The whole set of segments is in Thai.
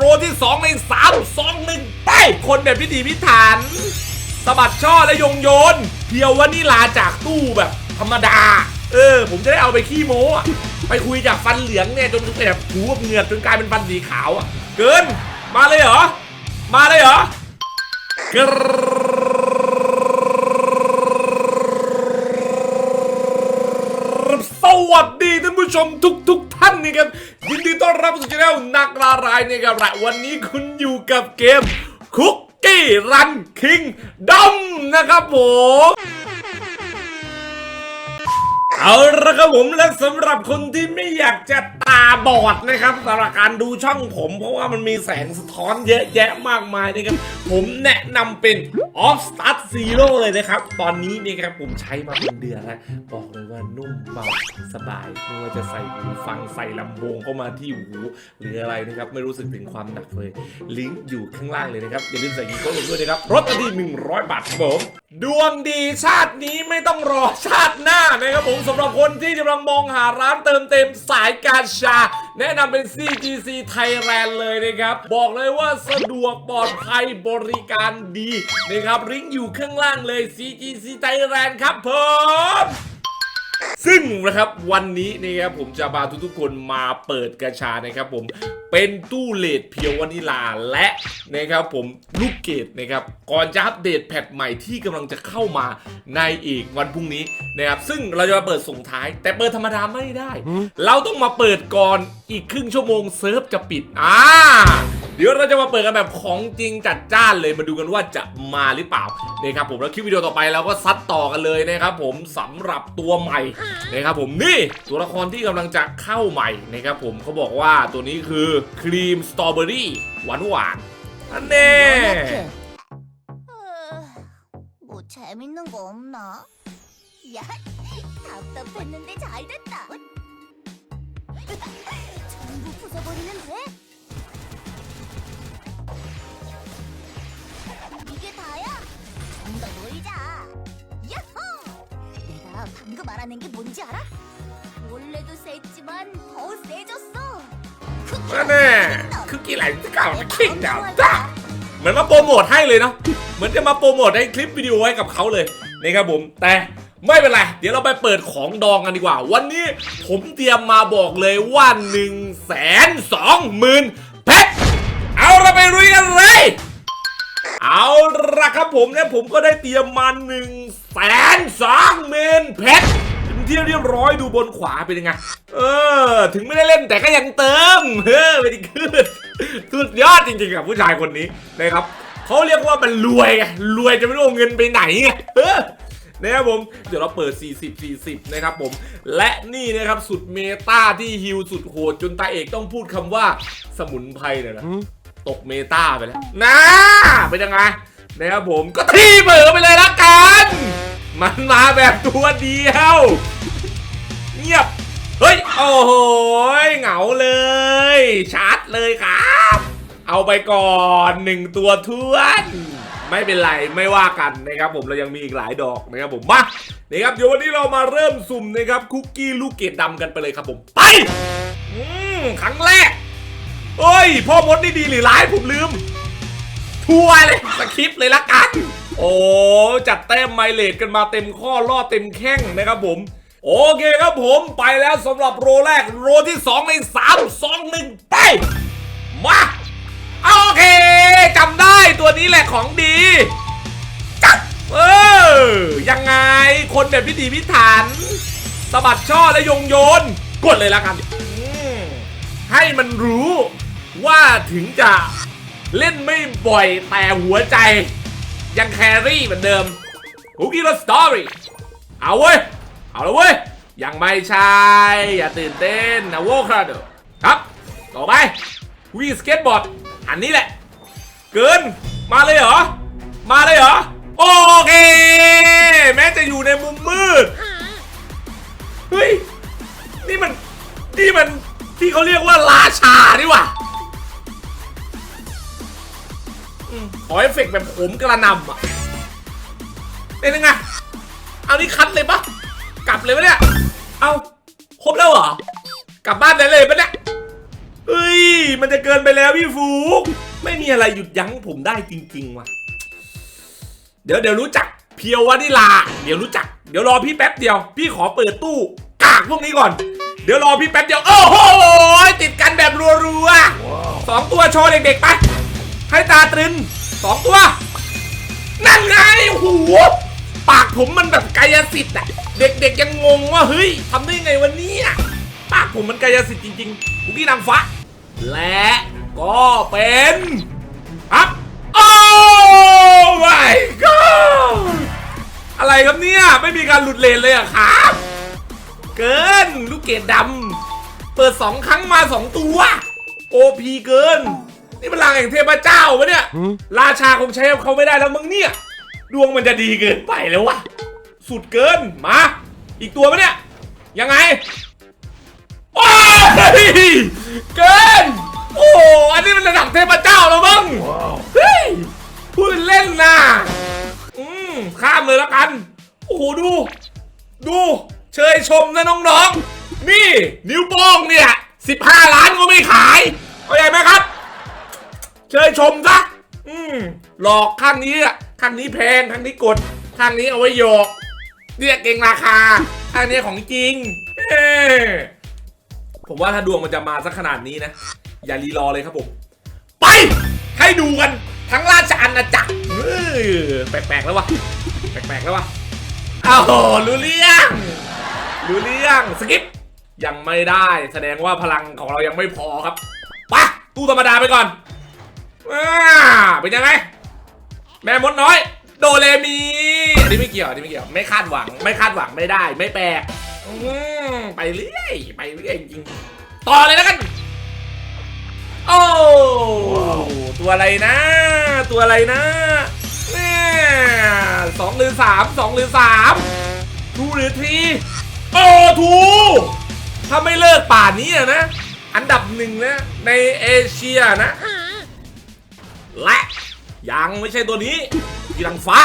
โรที่สองในสามสองหนึ่งไป คนแบบพิธีพิถันสะบัดช่อและโยงโยนเพียววานิลาจากตู้แบบธรรมดา เออ ผมจะได้เอาไปขี้โม้อะไปคุยจากฟันเหลืองเนี่ย จนแบบหูกับเหงือกจนกลายเป็นฟันสีขาวอะ เกิน มาเลยเหรอ มาเลยเหรอกร ส วัสดีท่านผู้ชมทุกทุกๆท่านนี่ครับยินดีต้อนรับสู่ช่องนักลารายนี่ครับและวันนี้คุณอยู่กับเกมคุกกี้รันคิงดอมนะครับผม เอาละครับผมและสำหรับคนที่ไม่อยากจะตาบอดนะครับสำหรับการดูช่องผม เพราะว่ามันมีแสงสะท้อนเยอะแยะมากมายนะครับผมแนะนำเป็น Off Start Zero เลยนะครับ ตอนนี้นี่ครับผมใช้มาเป็นเดือนแล้ว บอกเลยว่านุ่มเบาสบายไม่ว่าจะใส่หูฟังใส่ลำโพงเข้ามาที่หูหรืออะไรนะครับ ไม่รู้สึกถึงความหนักเลย ลิงก์อยู่ข้างล่างเลยนะครับ อย่าลืมใส่กีโก้ลงด้วยนะครับรถที่100 บาทครับผมดวงดีชาตินี้ไม่ต้องรอชาติหน้านะครับผมสำหรับคนที่กำลังมองหาร้านเติมเต็มสายการชา แนะนำเป็น CGC Thailand เลยนะครับ บอกเลยว่าสะดวกปลอดภัยบริการดีนะครับลิงก์อยู่ข้างล่างเลย CGC Thailand ครับผม ซึ่งนะครับวันนี้นะครับผมจะพาทุกๆคนมาเปิดกระชานะครับผมเป็นตู้เลดเพียววานิลาและนะครับผมลูกเกดนะครับก่อนจะอัปเดตแพทใหม่ที่กำลังจะเข้ามาในอีกวันพรุ่งนี้นะครับซึ่งเราจะมาเปิดส่งท้าย แต่เปิดธรรมดาไม่ได้ เราต้องมาเปิดก่อนอีกครึ่งชั่วโมงเซิร์ฟจะปิดอ่า เดี๋ยวเราจะมาเปิดกันแบบของจริงจัดจ้านเลยมาดูกันว่าจะมาหรือเปล่านะครับผมแล้วคลิปวิดีโอต่อไปเราก็ซัดต่อกันเลยนะครับผมสำหรับตัวใหม่ นะครับผมนี่ตัวละครที่กำลังจะเข้าใหม่นะครับผมเขาบอกว่าตัวนี้คือครีมสตรอเบอรี่หวานหวานๆอันแน่ 으, 뭐 재밌는 거 없나? 야, 답답했는데 잘 됐다. 방금 알아낸 게 뭔지 알아? 원래도 셌지만 더 세졌어. อันแน่คือกี่ไหลที่เก่ามันคิงดาวจ้าเหมือนมาโปรโมทให้เลยเนาะเหมือนจะมาโปรโมทให้คลิปวิดีโอไว้กับเขาเลยนะครับผมแต่ไม่เป็นไร เดี๋ยวเราไปเปิดของดองกันดีกว่า วันนี้ผมเตรียมมาบอกเลยว่า1นึ่งแสนสองหมื่นเพชรเอาเราไปรุยกันเลย เอาละครับผมเนี่ยผมก็ได้เตรียมมา1นึ่งแสนสองหมื่นเพชรเที่เรียบร้อยดูบนขวาเป็นยังไง เออ ถึงไม่ได้เล่นแต่ก็ยังเติม เฮ้ไม่ได้ขึ้นสุดยอดจริงๆกับผู้ชายคนนี้นะครับเขาเรียกว่ามันรวยไงรวยจะไม่รู้เงินไปไหนไงเออนะครับผมเดี๋ยวเราเปิด 40 40 นะครับผม และนี่นะครับสุดเมตาที่ฮิวสุดโหดจนตาเอกต้องพูดคำว่าสมุนไพรเนี่ยนะ ตกเมตาไปแล้วนะเป็นยังไงนะครับผมก็ที่เบิดไปเลยละกัน มันมาแบบตัวเดียว เงียบ เฮ้ย โอ้โหเหงาเลย ชัดเลยครับ เอาไปก่อนหนึ่งตัวทวนไม่เป็นไรไม่ว่ากันนะครับผมเรายังมีอีกหลายดอกนะครับผมมานะครับเดี๋ยววันนี้เรามาเริ่มสุ่มนะครับคุกกี้ลูกเกดดำกันไปเลยครับผมไปอืมครั้งแรก เอ้ย พ่อมดนี่ดีหรือร้ายผมลืม ทัวเลยสคริปต์เลยละกัน โอ้จัดเต็มไมเลดกันมาเต็มข้อล่อเต็มแข้งนะครับผม โอเคครับผมไปแล้วสำหรับโรแรกโรที่ 2 ใน 3 2 1 ไป มาโอเคจำได้ตัวนี้แหละของดีจับเออ ยังไงคนแบบพิถีพิถันสะบัดช่อและโยงโยน กดเลยละกันให้มันรู้ ว่าถึงจะเล่นไม่บ่อยแต่หัวใจ ยังแครี่เหมือนเดิมคุกกี้รสตอรี่เอาเว้ย เอาละเว้ย ยังไม่ใช่ อย่าตื่นเต้นนะโวคราโดครับ ต่อไปวีสเก็ตบอร์ดอันนี้แหละ เกิน มาเลยเหรอ มาเลยเหรอ โอเค แม้จะอยู่ในมุมมืด เฮ้ย นี่มัน นี่มันที่เขาเรียกว่าราชานี่หว่า ขอเอฟเฟกต์แบบผมกระนำอะเป็นยังไง เอานี่คัดเลยปะกลับเลยปะเนี่ย เอาครบแล้วเหรอ กลับบ้านได้เลยปะเนี่ย เฮ้ยยมันจะเกินไปแล้วพี่ฟูก ไม่มีอะไรหยุดยั้งผมได้จริง ๆ ว่ะ เดี๋ยวเดี๋ยวรู้จักเพียววานิลา เดี๋ยวรู้จัก เดี๋ยวรอพี่แป๊บเดียว พี่ขอเปิดตู้กากพวกนี้ก่อน เดี๋ยวรอพี่แป๊บเดียว โอ้โห ติดกันแบบรัวๆสองตัวโชว์เด็กๆไปให้ตาตรึน สองตัว นั่นไงโอ้โหปากผมมันแบบกายสิทธิ์อะเด็กๆยังงงว่าเฮ้ยทำได้ไงวันนี้ปากผมมันกายสิทธิ์จริงๆคุกกี้นางฟ้า และก็เป็นครับโอ้ my god อะไรครับเนี่ย ไม่มีการหลุดเลนเลยอะครับ เกิน ลูกเกดดำเปิดสองครั้งมาสองตัว OP เกิน นี่มันลางแห่งเทพเจ้าปะเนี่ย ราชาคงใช้เขาไม่ได้แล้วมึงเนี่ย ดวงมันจะดีเกินไปแล้ววะ สุดเกิน มา อีกตัวปะเนี่ย ยังไง โอ้ย เกิน โอ้อันนี้มันระดับเทพเจ้าแล้วมั้งเฮ้ยพูดเล่นนะอืมข้ามเลยแล้วกัน โอ้โหดู ดู เชยชมนะน้องๆ นี่ นิ้วโป้งเนี่ย 15 ล้านก็ไม่ขายเข้าใจไหมครับ เชยชมซะอืมหลอกข้างนี้อะข้างนี้แพงข้างนี้กดข้างนี้เอาไว้โยกเรียกเก่งราคาข้างนี้ของจริงเอผมว่าถ้าดวงมันจะมาสักขนาดนี้นะ อย่ารีรอเลยครับผม ไป ให้ดูกัน ทั้งราชอาณาจักรแปลกๆแล้ววะแปลกๆแล้ววะอ้าวรู้เรื่องรู้เรื่องสกิปยังไม่ได้แสดงว่าพลังของเรายังไม่พอครับปะตู้ธรรมดาไปก่อน อ่าเป็นยังไง แม่มดน้อย โดเรมีอันนี้ไม่เกี่ยวอันนี้ไม่เกี่ยว ไม่คาดหวัง ไม่คาดหวังไม่ได้ ไม่แปลกอืมไปเรื่อยไปเรื่อยจริงต่อเลยแล้วกัน โอ้ตัวอะไรนะ ตัวอะไรนะแน่สองหรือสามสองหรือสามทูหรือทีโอ้ทูถ้าไม่เลิกป่านนี้นะ อันดับหนึ่งนะ ในเอเชียนะ และยังไม่ใช่ตัวนี้กีรังฟ้า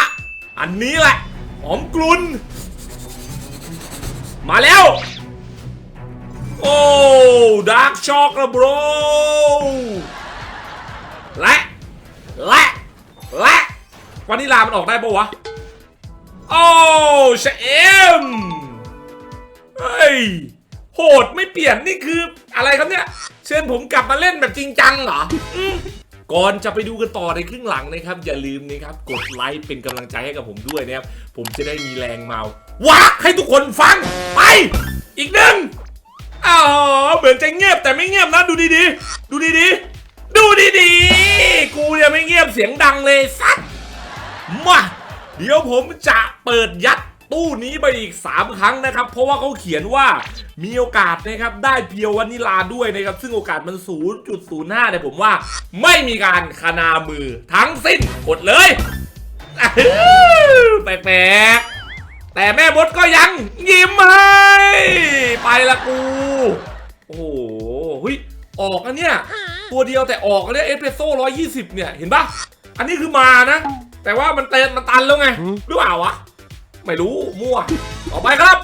อันนี้แหละหอมกลุน มาแล้ว โอ้ดาร์กช็อกนะบรและและและวานิลามันออกได้ปะวะ โอ้ชะเอ็มเฮ้ย โหดไม่เปลี่ยนนี่คืออะไรครับเนี่ย เชิญผมกลับมาเล่นแบบจริงจังเหรอ ก่อนจะไปดูกันต่อในครึ่งหลังนะครับ อย่าลืมนะครับกดไลค์เป็นกำลังใจให้กับผมด้วยนะครับ ผมจะได้มีแรงเมาวักให้ทุกคนฟังไป อีกหนึ่งอ๋อเหมือนจะเงียบแต่ไม่เงียบนะดูดีๆ ดูดีๆ ดูดีๆ กูเนี่ยไม่เงียบเสียงดังเลยสัตว์มาเดี๋ยวผมจะเปิดยัด ตู้นี้ไปอีก 3 ครั้งนะครับ เพราะว่าเขาเขียนว่ามีโอกาสนะครับได้เพียววานิลาด้วยนะครับ ซึ่งโอกาสมัน 0.05เนี่ยผมว่าไม่มีการคานามือทั้งสิ้นกดเลยแปลกๆแต่แม่มดก็ยังยิ้มให้ไปละกู โอ้โหเฮ้ยออกอันเนี้ยตัวเดียวแต่ออกอันเนี้ยเอสเปรสโซ่ร้อยยี่สิบเนี่ย เห็นปะอันนี้คือมานะ แต่ว่ามันเต็มมันตันแล้วไงหรือเปล่าวะ ไม่รู้มั่วต่อไปครับ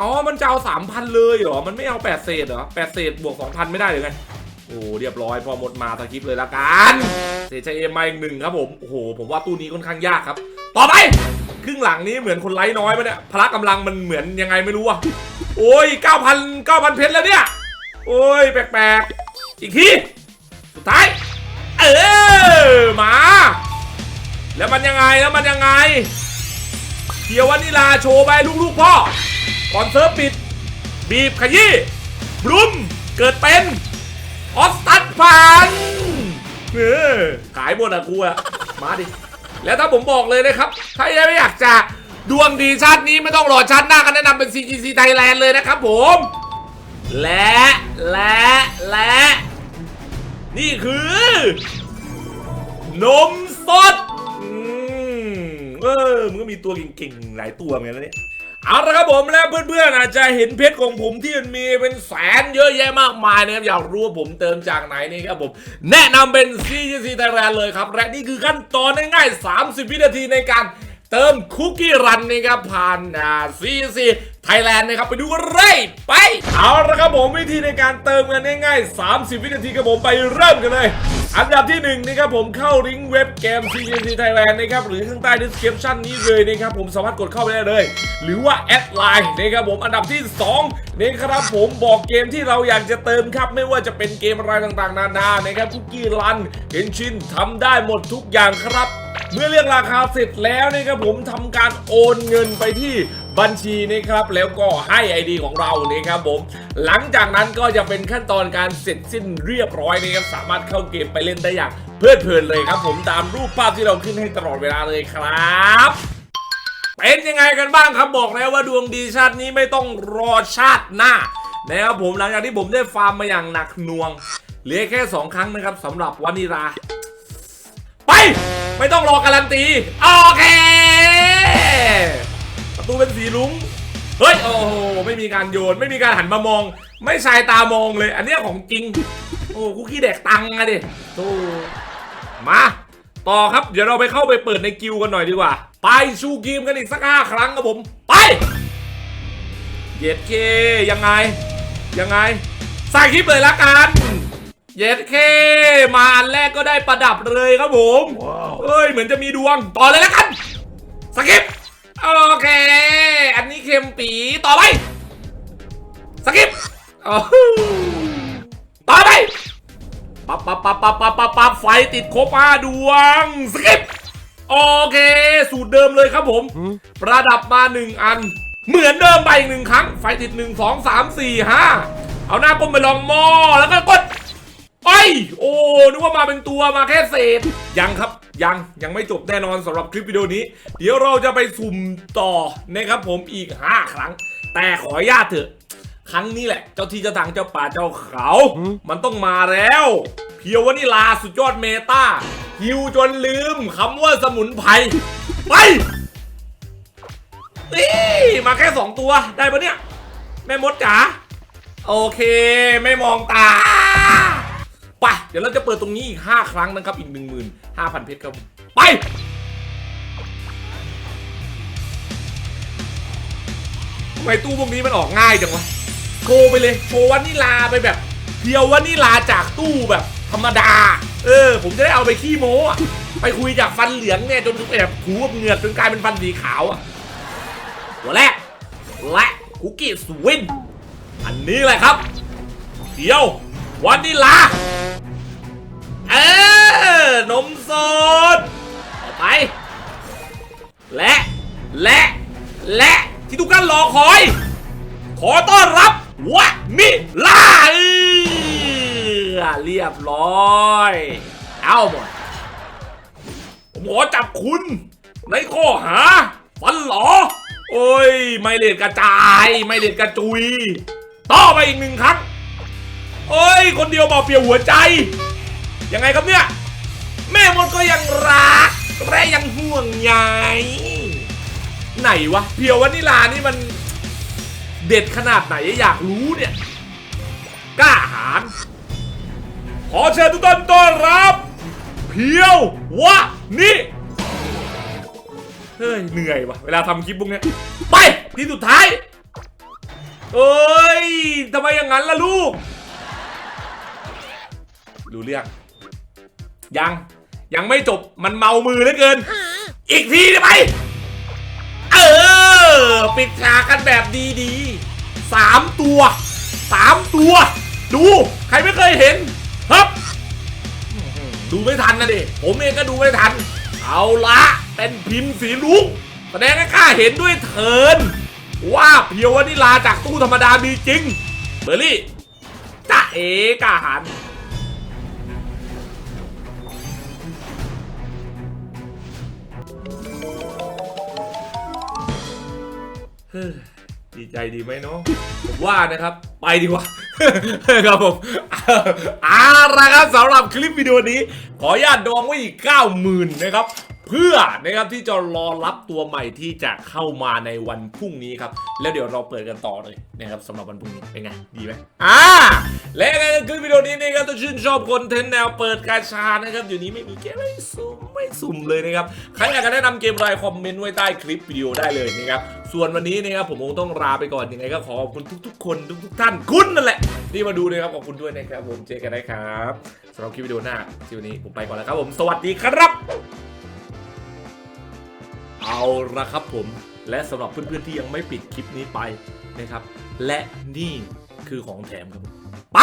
อ๋อมันจะเอาสามพันเลยเหรอ มันไม่เอาแปดเศษเหรอแปดเศษบวกสองพันไม่ได้เลยไงโอ้เรียบร้อยพอหมดมาตะคลิปเลยละกันเสียใจเอ็มมาอีกหนึ่งครับผมโอ้โหผมว่าตู้นี้ค่อนข้างยากครับ ต่อไปครึ่งหลังนี้เหมือนคนไร้น้อยปะเนี่ยพละกำลังมันเหมือนยังไงไม่รู้อะโอ้ยเก้าพันเก้าพันเพชรแล้วเนี่ย โอ้ยแปลกๆ อีกที สุดท้าย เออมา แล้วมันยังไงแล้วมันยังไง ขียววานิลาโชว์ไปลูกๆพ่อก่อนเซิร์ฟปิด บีบขยี้บลุมเกิดเป็น ออสตัดพันเออขายหมดอะกูอะมาดิ แล้วถ้าผมบอกเลยนะครับถ้ายังไม่อยากจะดวงดีชาตินี้ไม่ต้องรอชาติหน้ากันแนะนำเป็น CGC Thailand เลยนะครับผม และและและ นี่คือ นมสด เออมันก็มีตัวเก่งๆหลายตัวเหมือนกันนะเนี่ยเอาละครับผมและเพื่อนๆอาจจะเห็นเพชรของผมที่มันมีเป็นแสนเยอะแยะมากมายนะครับอยากรู้ว่าผมเติมจากไหนนี่ครับผมแนะนำเป็น c ีซีไทยแลนด์เลยครับ และนี่คือขั้นตอนง่ายๆ30 วินาทีในการเติมคุกกี้รันนะครับผ่านอ่า CGC Thailand นะครับไปดูกันเลยไป เอาละครับผมวิธีในการเติมเงินง่ายๆ 30 วินาทีครับผมไปเริ่มกันเลย อันดับที่1นะครับผมเข้าลิงก์เว็บเกม CGC Thailand นะครับหรือข้างใต้ description นี้เลยนะครับผมสามารถกดเข้าไปได้เลย หรือว่าแอดไลน์นะครับผมอันดับที่2นะครับผมบอกเกมที่เราอยากจะเติมครับไม่ว่าจะเป็นเกมอะไรต่างๆ นานานะครับคุกกี้รันเห็นชินทำได้หมดทุกอย่างครับเมื่อเรียกราคาเสร็จแล้วนะครับผมทำการโอนเงินไปที่ บัญชีนะครับแล้วก็ให้ ID ของเรานะครับผม หลังจากนั้นก็จะเป็นขั้นตอนการเสร็จสิ้นเรียบร้อยนะครับสามารถเข้าเกมไปเล่นได้อย่างเพลิดเพลินเลยครับ ผมตามรูปภาพที่เราขึ้นให้ตลอดเวลาเลยครับเป็นยังไงกันบ้างครับบอกแล้วว่าดวงดีชาตินี้ไม่ต้องรอชาติหน้านะครับผมหลังจากที่ผมได้ฟาร์มมาอย่างหนักหน่วงเหลือแค่ 2 ครั้งนะครับสำหรับวานิลาไป ไม่ต้องรอการันตี โอเค ประตูเป็นสีลุงเฮ้ยโอ้โหไม่มีการโยนไม่มีการหันมามอง ไม่ชายตามองเลย อันเนี้ยของจริง โอ้คุกกี้แดกตังค์อะดิโธ่มาต่อครับเดี๋ยวเราไปเข้าไปเปิดในกิวกันหน่อยดีกว่า ไปชูเกมกันอีกสักห้าครั้งครับผม ไปเย็ดเคยังไง ยังไงใส่คลิปเลยละกันเย็ดเคมาอันแรกก็ได้ประดับเลยครับผมเอ้ยเหมือนจะมีดวงต่อเลยละกันสกิป โอเค อันนี้เค็มปีต่อไป สกิปโอ้โหต่อไป ปั๊บปั๊บปั๊บปั๊บปั๊บปั๊บปั๊บไฟติดครบห้าดวง สกิป โอเค สูตรเดิมเลยครับผม ประดับมาหนึ่งอัน เหมือนเดิมไปอีกหนึ่งครั้ง ไฟติดหนึ่งสองสามสี่ห้าเอาหน้าก้มไปลองหม้อแล้วก็กดไปโอ้ นึกว่ามาเป็นตัวมาแค่เศษ ยังครับ ยังยังไม่จบแน่นอนสำหรับคลิปวิดีโอนี้ เดี๋ยวเราจะไปสุ่มต่อนะครับผมอีก 5 ครั้ง แต่ขออนุญาตเถอะ ครั้งนี้แหละ เจ้าที่เจ้าทางเจ้าป่าเจ้าเขา มันต้องมาแล้ว เพียววานิลาสุดยอดเมตาฮิวจนลืมคำว่าสมุนไพรไปนี่มาแค่ 2 ตัวได้ปะเนี่ย แม่มดจ๋าโอเคไม่มองตาไปเดี๋ยวเราจะเปิดตรงนี้อีก 5 ครั้งนะครับอีก 5,000 เพชรครับ ไป ทำไมตู้พวกนี้มันออกง่ายจังวะ โชว์ไปเลย โชว์วานิลาไปแบบเพียววานิลาจากตู้แบบธรรมดา เออ ผมจะได้เอาไปขี้โม้ไปคุยจากฟันเหลืองเนี่ยจนแบบถูกับเหงือกจนกลายเป็นฟันสีขาวอะตัวแรกและคุกกี้สวิน อันนี้แหละครับเพียววานิลาเออ นมสดต่อไป และ และ และที่ทุกท่านรอคอย ขอต้อนรับวะนิลาเออเรียบร้อย เอาหมดผมขอจับคุณ ในข้อหาฟันหลอ โอ้ย ไม่เล่นกระจาย ไม่เล่นกระจุย ต่อไปอีกหนึ่งครั้งโอ้ย คนเดียวเบาเปลี่ยวหัวใจ ยังไงครับเนี่ย แม่มดก็ยังรัก และยังห่วงใยไหนวะ เพียววานิลานี่มัน เด็ดขนาดไหนอยากรู้เนี่ยกล้าหาญขอเชิญทุกท่านต้อนรับ เพียววะนี่เฮ้ยเหนื่อยวะเวลาทำคลิปพวกเนี้ยไปที่สุดท้าย เอ้ยทำไมอย่างนั้นล่ะลูกดูเรื่องยัง ยังไม่จบมันเมามือเหลือเกิน อีกทีได้ไหมเออ ปิดฉากกันแบบดีๆสามตัวสามตัว ดู ใครไม่เคยเห็นครับ ดูไม่ทันนะดิผมเองก็ดูไม่ทัน เอาละเป็นพิมพ์สีลุงแสดงให้ข้าเห็นด้วยเถินว่าเพียววานิลาจากตู้ธรรมดามีจริงเบอร์รี่จ้าเอกาหัน ดีใจดีไหมเนาะผมว่านะครับ ไปดีกว่าครับผมเอาละครับสำหรับคลิปวิดีโอนี้ ขออนุญาตดองไว้อีก 90,000 นะครับ เพื่อนะครับที่จะรอรับตัวใหม่ที่จะเข้ามาในวันพรุ่งนี้ครับ แล้วเดี๋ยวเราเปิดกันต่อเลยนะครับสำหรับวันพรุ่งนี้เป็นไงดีไหมอ่าและยังไงก็คือวิดีโอนี้นะครับถ้าชื่นชอบคอนเทนต์แนวเปิดกาชานะครับเดี๋ยวนี้ไม่มีเกมไม่สุ่มไม่สุ่มเลยนะครับใครอยากจะแนะนำเกมอะไรคอมเมนต์ไว้ใต้คลิปวิดีโอได้เลยนะครับส่วนวันนี้นะครับผมคงต้องลาไปก่อนยังไงก็ขอขอบคุณทุกๆ คนทุกๆท่านคุณนั่นแหละที่มาดูนะครับขอบคุณด้วยนะครับผมเจอกันนะครับสำหรับคลิปวิดีโอหน้าที่วันนี้ผมไปก่อนแล้วครับผมสวัสดีครับ เอาละครับผม และสำหรับเพื่อนๆที่ยังไม่ปิดคลิปนี้ไปนะครับ และนี่คือของแถมครับ ไป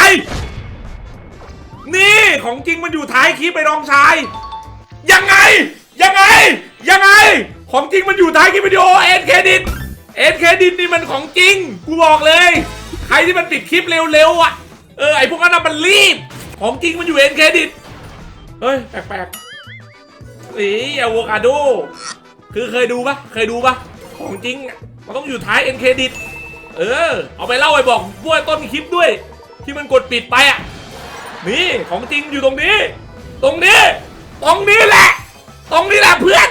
นี่ของจริงมันอยู่ท้ายคลิปไปน้องชาย ยังไง ยังไง ยังไง ของจริงมันอยู่ท้ายคลิปวิดีโอเอ็นเครดิตเอ็นเครดิตนี่มันของจริง กูบอกเลย ใครที่มันปิดคลิปเร็วๆอะ เออไอพวกนั้นน่ะมันรีบ ของจริงมันอยู่เอ็นเครดิต เฮ้ย แปลกๆอีอะโวคาโด คือเคยดูปะเคยดูปะของจริงมันต้องอยู่ท้ายเอ็นเครดิตเออ เอาไปเล่าไปบอกพวกต้นคลิปด้วย ที่มันกดปิดไปอะนี่ของจริงอยู่ตรงนี้ ตรงนี้ ตรงนี้แหละ ตรงนี้แหละเพื่อน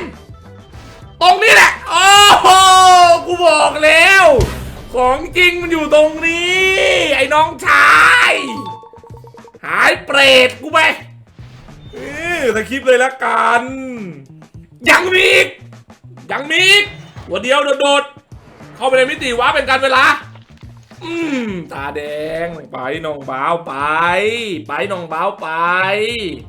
ตรงนี้แหละโอ้โหกูบอกแล้ว ของจริงมันอยู่ตรงนี้ ไอ้น้องชาย หายเปรตกูไปเออสคริปเลยละกัน ยังมีอีก ยังมีอีกหัวเดียวโดดๆเข้าไปในมิติว้าเป็นการเวลา อืมตาแดงไปน้องบ้าวไป ไปน้องบ้าวไป